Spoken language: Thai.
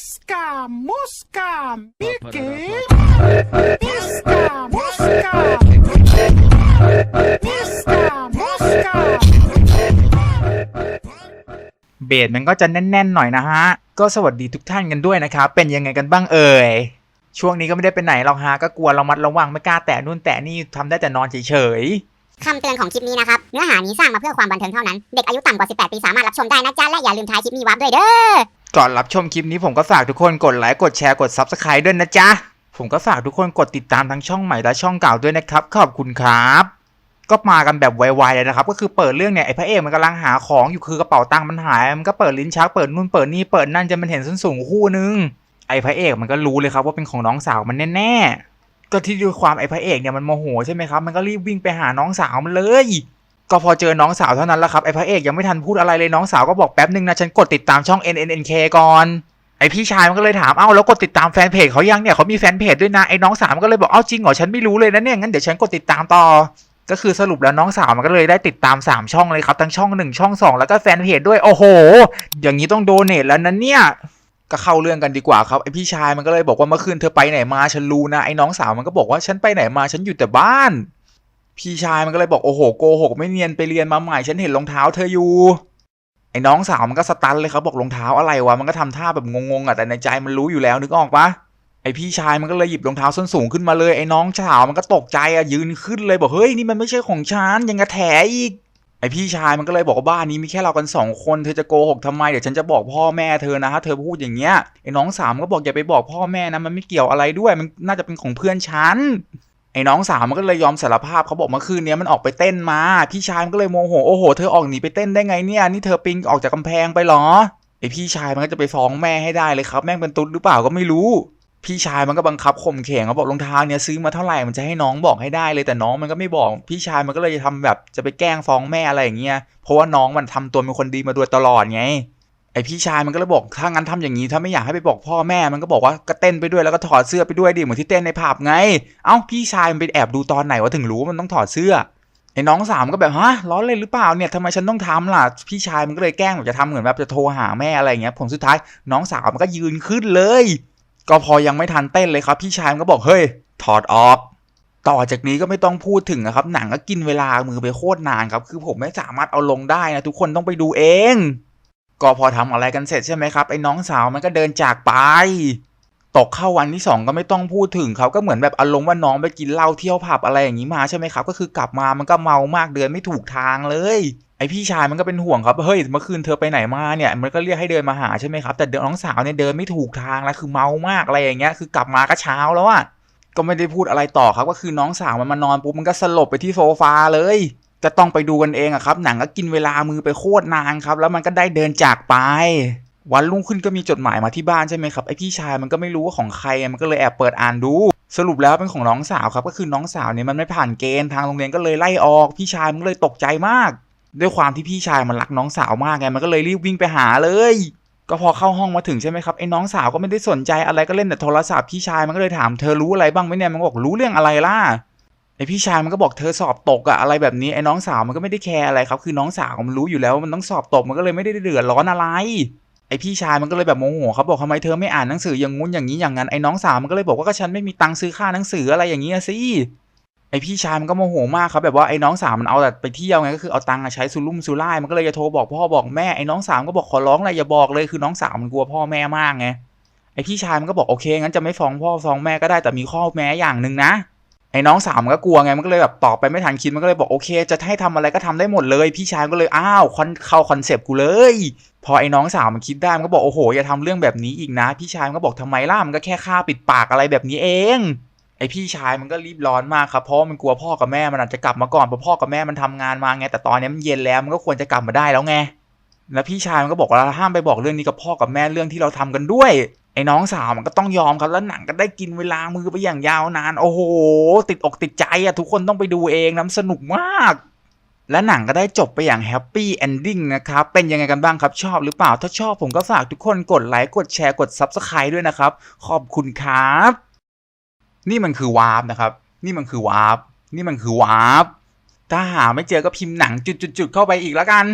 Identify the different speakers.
Speaker 1: Miska, muska, Mickey. Miska, muska. Miska, muska.
Speaker 2: เบสมันก็จะแน่นๆหน่อยนะฮะ ก็สวัสดีทุกท่านกันด้วยนะครับ เป็นยังไงกันบ้างเอ่ย ช่วงนี้ก็ไม่ได้ไปไหนหรอกฮะ ก็กลัวเรามัดระวังไม่กล้าแตะนู่นแตะนี่ทำได้แต่นอนเฉย
Speaker 3: คำเตือนของคลิปนี้นะครับ เนื้อหานี้สร้างมาเพื่อความบันเทิงเท่านั้น เด็กอายุต่ำกว่า 18 ปีสามารถรับชมได้นะจ๊ะ และอย่าลืมท้ายคลิปนี้วับด้วยเด้อ
Speaker 2: ก่อนรับชมคลิปนี้ผมก็ฝากทุกคนกดไลค์ กดแชร์ กด Subscribe ด้วยนะจ๊ะ ผมก็ฝากทุกคนกดติดตามทั้งช่องใหม่และช่องเก่าด้วยนะครับ ขอบคุณครับ ก็มากันแบบไวๆเลยนะครับ ก็คือเปิดเรื่องเนี่ยไอ้พระเอกมันกำลังหาของอยู่คือกระเป๋าตังค์มันหาย มันก็เปิดลิ้นชัก เปิดนู่นเปิดนี่ เปิดนั่นจนมันเห็นส้นสูงคู่นึง ไอ้พระเอกมันก็รู้เลยครับว่าเป็นของน้องสาวมันแน่ๆ ก็ที่ด้วยความไอ้พระเอกเนี่ยมันโมโหใช่ไหมครับมันก็รีบวิ่งไปหาน้องสาวมันเลย ก็พอเจอน้องสาวเท่านั้นแหละครับไอ้พระเอกยังไม่ทันพูดอะไรเลยน้องสาวก็บอกแป๊บนึงนะฉันกดติดตามช่อง NNNK ก่อนไอพี่ชายมันก็เลยถามเอ้าแล้วกดติดตามแฟนเพจเขายังเนี่ยเขามีแฟนเพจด้วยนะไอ้น้องสาวมันก็เลยบอกเอ้าจริงเหรอฉันไม่รู้เลยนะเนี่ยงั้นเดี๋ยวฉันกดติดตามต่อ ก็คือสรุปแล้วน้องสาวมันก็เลยได้ติดตาม 3 ช่องเลยครับทั้งช่อง 1 ช่อง 2 แล้วก็แฟนเพจด้วยโอ้โห อย่างนี้ต้องโดเนทแล้วนะเนี่ย ก็เข้าเรื่องกันดีกว่าครับไอพี่ชายมันก็เลยบอกว่าเมื่อคืนเธอไปไหนมาฉันรู้นะไอ้น้องสาวมันก็บอกว่าฉันไปไหนมาฉันอยู่แต่บ้าน พี่ชายมันก็เลยบอกโอ้โหโกหกไม่เนียนไปเรียนมาใหม่ฉันเห็นรองเท้าเธออยู่ไอ้น้องสาวมันก็สตันเลยครับบอกรองเท้าอะไรวะมันก็ทำท่าแบบงงๆอะแต่ในใจมันรู้อยู่แล้วนึกออกปะไอพี่ชายมันก็เลยหยิบรองเท้าส้นสูงขึ้นมาเลยไอ้น้องสาวมันก็ตกใจอะยืนขึ้นเลยบอกเฮ้ยนี่มันไม่ใช่ของฉันยังกระแถอีก ไอพี่ชายมันก็เลยบอกว่าบ้านนี้มีแค่เรากันสองคนเธอจะโกหกทำไมเดี๋ยวฉันจะบอกพ่อแม่เธอนะถ้าเธอพูดอย่างเงี้ยไอ้น้องสามก็บอกอย่าไปบอกพ่อแม่นะมันไม่เกี่ยวอะไรด้วยมันน่าจะเป็นของเพื่อนฉันไอ้น้องสาวมันก็เลยยอมสารภาพเขาบอกเมื่อคืนนี้มันออกไปเต้นมา พี่ชายมันก็เลยโมโหโอ้โหเธอออกหนีไปเต้นได้ไงเนี่ยนี่เธอปิงออกจากกำแพงไปหรอไอพี่ชายมันก็จะไปฟ้องแม่ให้ได้เลยครับ แม่งเป็นตุ๊ดหรือเปล่าก็ไม่รู้ พี่ชายมันก็บังคับข่มเข่งเขาบอกรองเท้าเนี่ยซื้อมาเท่าไหร่มันจะให้น้องบอกให้ได้เลยแต่น้องมันก็ไม่บอก พี่ชายมันก็เลยทำแบบจะไปแกล้งฟ้องแม่อะไรอย่างเงี้ยเพราะว่าน้องมันทำตัวเป็นคนดีมาโดยตลอดไงไอพี่ชายมันก็เลยบอกถ้างั้นทำอย่างนี้ถ้าไม่อยากให้ไปบอกพ่อแม่มันก็บอกว่าก็เต้นไปด้วยแล้วก็ถอดเสื้อไปด้วยดิเหมือนที่เต้นในผับไง เอ้าพี่ชายมันไปแอบดูตอนไหนว่าถึงรู้ว่ามันต้องถอดเสื้อไอ้น้องสามก็แบบฮะล้อเล่นหรือเปล่าเนี่ยทำไมฉันต้องทำล่ะพี่ชายมันก็เลยแกล้งแบบจะทำเหมือนแบบจะโทรหาแม่อะไรเงี้ยผลสุดท้ายน้องสาวมันก็ยืนขึ้นเลย ก็พอยังไม่ทันเต้นเลยครับ พี่ชายมันก็บอกเฮ้ยถอดออก ต่อจากนี้ก็ไม่ต้องพูดถึงนะครับ หนังก็กินเวลามือไปโคตรนานครับ คือผมไม่สามารถเอาลงได้นะทุกคนต้องไปดูเอง ก็พอทำอะไรกันเสร็จใช่ไหมครับไอ้น้องสาวมันก็เดินจากไป ตกเข้าวันที่สองก็ไม่ต้องพูดถึงเขาก็เหมือนแบบอารมณ์ว่าน้องไปกินเหล้าเที่ยวผับอะไรอย่างนี้มาใช่ไหมครับ ก็คือกลับมามันก็เมามากเดินไม่ถูกทางเลย ไอพี่ชายมันก็เป็นห่วงครับ เฮ้ย เมื่อคืนเธอไปไหนมาเนี่ย มันก็เรียกให้เดินมาหาใช่ไหมครับ แต่เดินน้องสาวเนี่ยเดินไม่ถูกทางแล้วคือเมามากอะไรอย่างเงี้ย คือกลับมาก็เช้าแล้วอะก็ไม่ได้พูดอะไรต่อครับ ก็คือน้องสาวมันมานอนปุ๊บมันก็สลบไปที่โซฟาเลยก็ต้องไปดูกันเองอะครับ หนังก็กินเวลามือไปโคตรนานครับ แล้วมันก็ได้เดินจากไป วันรุ่งขึ้นก็มีจดหมายมาที่บ้านใช่ไหมครับ ไอพี่ชายมันก็ไม่รู้ว่าของใคร มันก็เลยแอบเปิดอ่านดูสรุปแล้วเป็นของน้องสาวครับ ก็คือน้องสาวเนี่ยมันไม่ผ่านเกณฑ์ทางโรงเรียนก็เลยไล่ออก พี่ชายมันเลยตกใจมาก ด้วยความที่พี่ชายมันรักน้องสาวมากไงมันก็เลยรีบวิ่งไปหาเลย ก็พอเข้าห้องมาถึงใช่ไหมครับไอ้น้องสาวก็ไม่ได้สนใจอะไรก็เล่นแต่โทรศัพท์พี่ชายมันก็เลยถามเธอรู้อะไรบ้างไหมเนี่ยมันก็บอกรู้เรื่องอะไรล่ะไอพี่ชายมันก็บอกเธอสอบตกอะอะไรแบบนี้ไอ้น้องสาวมันก็ไม่ได้แคร์อะไรครับคือน้องสาวมันรู้อยู่แล้วว่ามันต้องสอบตกมันก็เลยไม่ได้เดือดร้อนอะไร ไอพี่ชายมันก็เลยแบบโมโหครับบอกทำไมเธอไม่อ่านหนังสืออย่างงู้นอย่างนี้อย่างนั้นไอ้น้องสาวมันก็เลยบอกว่าก็ฉันไม่มีตังค์ซื้อค่าหนังสืออะไรอย่างนี้ยสิ ไอพี่ชายมันก็โมโหมากครับแบบว่าไอ้น้องสาวมันเอาแต่ไปเที่ยวไงก็คือเอาตังค์อะใช้สุรุ่มสุร่ายมันก็เลยจะโทรบอกพ่อบอกแม่ไอ้น้องสาวก็บอกขอร้องอะไรอย่าบอกเลยคือน้องสาวมันกลัวพ่อแม่มากไงไอพี่ชายมันก็บอกโอเคงั้นจะไม่ฟ้องพ่อฟ้องแม่ก็ได้แต่มีข้อแม้อย่างหนึ่งนะไอ้น้องสาวมันก็กลัวไงมันก็เลยแบบตอบไปไม่ทันคิดมันก็เลยบอกโอเค จะให้ทำอะไรก็ทำได้หมดเลย พี่ชายก็เลยอ้าวคอนเข้าคอนเซปต์กูเลย พอไอ้น้องสาวมันคิดได้มันก็บอกโอ้โหอย่าทำเรื่องแบบนี้อีกนะ พี่ชายมันก็บอกทำไมล่ะมันก็แค่ฆ่าปิดปากอะไรแบบนี้เอง ไอพี่ชายมันก็รีบร้อนมากครับเพราะมันกลัวพ่อกับแม่มันอาจจะกลับมาก่อนเพราะพ่อกับแม่มันทำงานมาไงแต่ตอนนี้มันเย็นแล้วมันก็ควรจะกลับมาได้แล้วไงแล้วพี่ชายมันก็บอกว่าห้ามไปบอกเรื่องนี้กับพ่อกับแม่เรื่องที่เราทำกันด้วยไอ้น้องสาวมันก็ต้องยอมครับแล้วหนังก็ได้กินเวลามือไปอย่างยาวนาน โอ้โห ติดอกติดใจอะทุกคนต้องไปดูเองน้ำสนุกมาก และหนังก็ได้จบไปอย่างแฮปปี้เอนดิ้งนะครับ เป็นยังไงกันบ้างครับชอบหรือเปล่าถ้าชอบผมก็ฝากทุกคนกดไลค์กดแชร์กด Subscribe ด้วยนะครับ ขอบคุณครับ นี่มันคือวาร์ปนะครับ นี่มันคือวาร์ปนี่มันคือวาร์ปถ้าหาไม่เจอก็พิมพ์หนังจุดๆๆเข้าไปอีกแล้วกัน